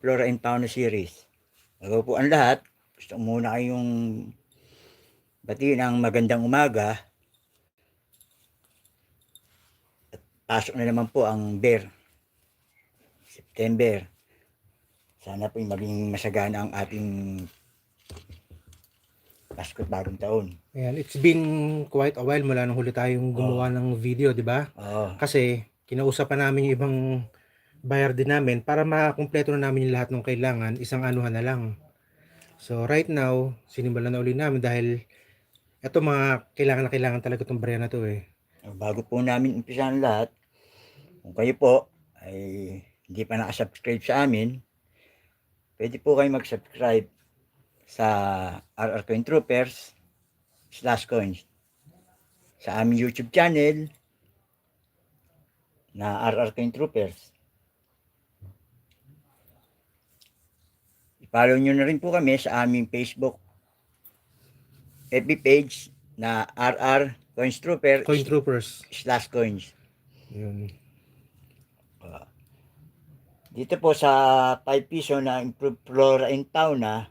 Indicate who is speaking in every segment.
Speaker 1: Flora and Fauna series. Bago po ang lahat, gusto muna kayong batiin ang magandang umaga. At pasok na naman po ang bear. September. Sana po maging masagana ang ating Pasko bagong taon.
Speaker 2: Ayan, it's been quite a while mula nung huli tayong gumawa ng video, di ba?
Speaker 1: Oo.
Speaker 2: Kasi kinausapan namin yung ibang buyer din namin para makumpleto na namin yung lahat ng kailangan, isang anuhan na lang. So right now, sinimulan na uli namin dahil ito mga kailangan na kailangan talaga itong barya na to eh.
Speaker 1: Bago po namin umpisa ang lahat, kung kayo po ay hindi pa nakasubscribe sa amin, pwede po kayo mag-subscribe sa RR Coin Troopers slash coins sa aming YouTube channel na RR Coin Troopers. I-follow nyo na rin po kami sa aming Facebook FB page na RR Coins Trooper
Speaker 2: Coin Troopers.
Speaker 1: slash coins.
Speaker 2: Yun.
Speaker 1: Dito po sa 5 piso na improved flora and fauna,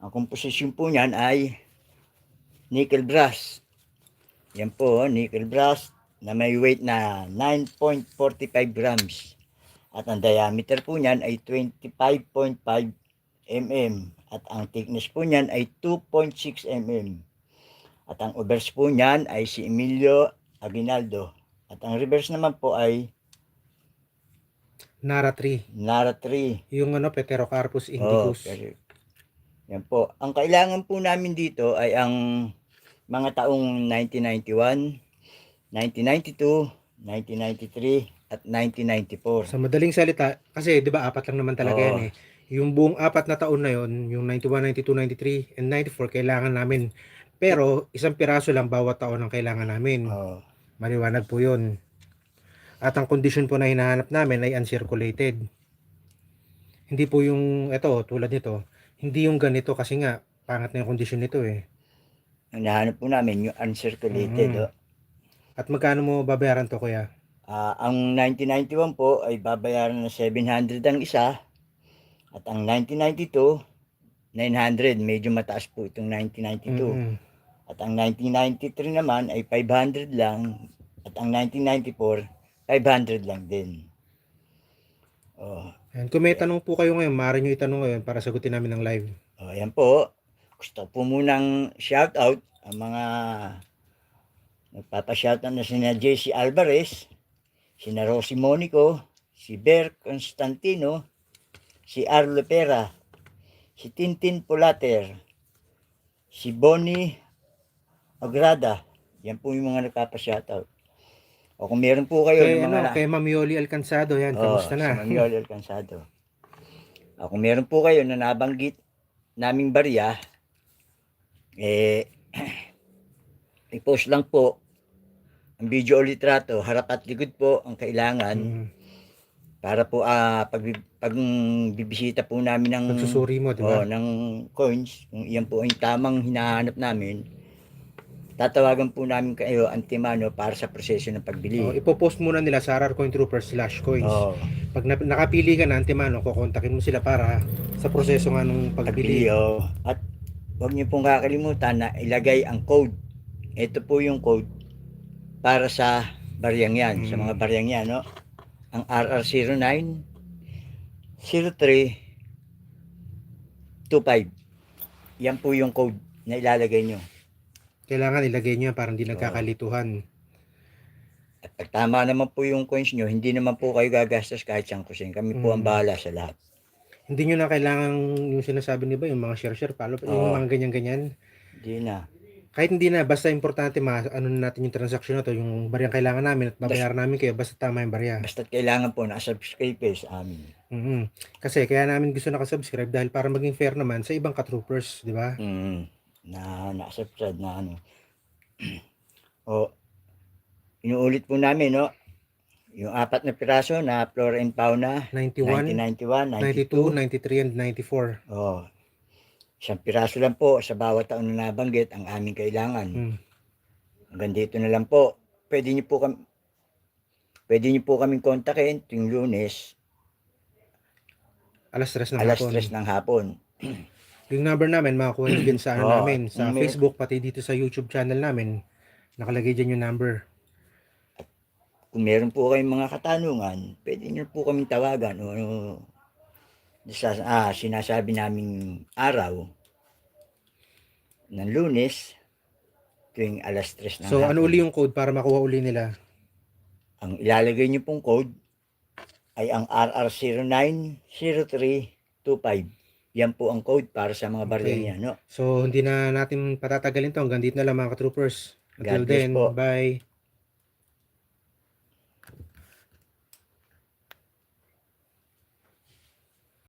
Speaker 1: ang komposisyon po niyan ay nickel brass. Yan po, nickel brass na may weight na 9.45 grams. At ang diameter po niyan ay 25.5 mm. At ang thickness po niyan ay 2.6 mm. At ang obverse po niyan ay si Emilio Aguinaldo. At ang reverse naman po ay
Speaker 2: Nara 3.
Speaker 1: Nara 3.
Speaker 2: Yung ano, Pterocarpus
Speaker 1: Oh,
Speaker 2: indicus.
Speaker 1: pero- yan po. Ang kailangan po namin dito ay ang mga taong 1991, 1992, 1993, at 1994.
Speaker 2: Sa madaling salita, kasi 'di ba apat lang naman talaga
Speaker 1: Oo.
Speaker 2: yan eh. Yung buong apat na taon na yon, yung 91, 92, 93, and 94 kailangan namin. Pero isang piraso lang bawat taon ang kailangan namin.
Speaker 1: Oh,
Speaker 2: Maliwanag po 'yon. At ang condition po na hinahanap namin ay uncirculated. Hindi po yung ito tulad nito, hindi yung ganito kasi nga pangat na yung condition nito eh.
Speaker 1: ang nahanap po namin yung uncirculated.
Speaker 2: Mhm.
Speaker 1: oh.
Speaker 2: At magkano mo babayaran to kuya?
Speaker 1: Ah, ang 1991 po ay babayaran na 700 ang isa. At ang 1992, 900. Medyo mataas po itong 1992.
Speaker 2: Mm-mm.
Speaker 1: At ang 1993 naman ay 500 lang. At ang 1994, 500 lang din. Oh,
Speaker 2: Ayan, kung may tanong po kayo ngayon, maaari nyo itanong ngayon para sagutin namin ng live.
Speaker 1: oh ayan po. Gusto po munang shout out ang mga nagpapa-shoutout na sina JC Alvarez, sina Rosie Monico, si Ber Constantino, si Arlo Pera, si Tintin Polater, si Bonnie Agrada. Yan po yung mga nagpapa-shoutout. O kung meron po kayo
Speaker 2: Kay,
Speaker 1: ng
Speaker 2: ano,
Speaker 1: mga
Speaker 2: kay Ma'am Yoli Alcansado, yan, kamusta
Speaker 1: Oo,
Speaker 2: na?
Speaker 1: Sa Maniol Alcansado. Ah, kung meron po kayo na nabanggit naming barya, eh, i-post lang po ang video o litrato, harap at likod po ang kailangan
Speaker 2: Mm,
Speaker 1: para po ah pag, pag bibisita po namin ng,
Speaker 2: pagsusuri mo, di
Speaker 1: oh,
Speaker 2: ba?
Speaker 1: ng coins, kung iyan po ang tamang hinahanap namin, tatawagan po namin kayo antimano para sa proseso ng pagbili.
Speaker 2: Oh, ipopost muna nila sa RR Coin Troopers slash coins.
Speaker 1: Oh,
Speaker 2: Pag na- nakapili ka na antimano, kukontakin mo sila para sa proseso nga nung
Speaker 1: pagbili.
Speaker 2: pagbili.
Speaker 1: oh. At huwag niyo pong kakalimutan na ilagay ang code. Ito po yung code para sa baryang yan, sa
Speaker 2: Mm.
Speaker 1: mga baryang yan, no? Ang RR09 03 25. Yan po yung code na ilalagay nyo.
Speaker 2: Kailangan ilagay nyo para hindi nagkakalituhan.
Speaker 1: At pag tama naman po yung coins nyo, hindi naman po kayo gagastos kahit siyang kusin. Kami po ang
Speaker 2: Mm.
Speaker 1: bahala sa lahat.
Speaker 2: Hindi nyo na kailangan yung sinasabi ni ba, yung mga share-share, follow,
Speaker 1: Oo.
Speaker 2: yung mga ganyan-ganyan.
Speaker 1: Hindi na.
Speaker 2: Kahit hindi na, basta importante, ma ano na natin yung transaction na to, yung baryang kailangan namin at babayaran namin kayo, basta tama yung barya.
Speaker 1: Basta't kailangan po nakasubscribe kayo sa amin.
Speaker 2: Mhm. Kasi kaya namin gusto nakasubscribe dahil para maging fair naman sa ibang ka-troopers, di ba?
Speaker 1: Mm, na nakasubscribe na ano. o, inuulit po namin, no? Yung apat na piraso na Flora and Fauna,
Speaker 2: 91,
Speaker 1: 1991,
Speaker 2: 92,
Speaker 1: 92.
Speaker 2: 93, and 94.
Speaker 1: Oh, isang piraso lang po sa bawat taon na nabanggit ang aming kailangan.
Speaker 2: Mm.
Speaker 1: Hanggang dito na lang po. Pwede niyo po kami Pwede niyo po kaming kontakin tuwing lunes
Speaker 2: alas 3 ng
Speaker 1: alas
Speaker 2: hapon.
Speaker 1: 3 ng hapon.
Speaker 2: Yung number namin, makakuha nyo din sa ano
Speaker 1: Oo,
Speaker 2: namin, sa
Speaker 1: may-
Speaker 2: Facebook, pati dito sa YouTube channel namin. Nakalagay dyan yung number.
Speaker 1: Kung meron po kayong mga katanungan, pwede nyo po kaming tawagan o ano, sa, ah, sinasabi naming araw ng lunes tuwing alas 3 ng
Speaker 2: So,
Speaker 1: hapon.
Speaker 2: ano uli yung code para makuha uli nila?
Speaker 1: Ang ilalagay nyo pong code ay ang RR090325. Yan po ang code para sa mga barya no?
Speaker 2: So, hindi na natin patatagalin to. Hanggang dito na lang mga ka-troopers. Until
Speaker 1: God
Speaker 2: then,
Speaker 1: po.
Speaker 2: bye.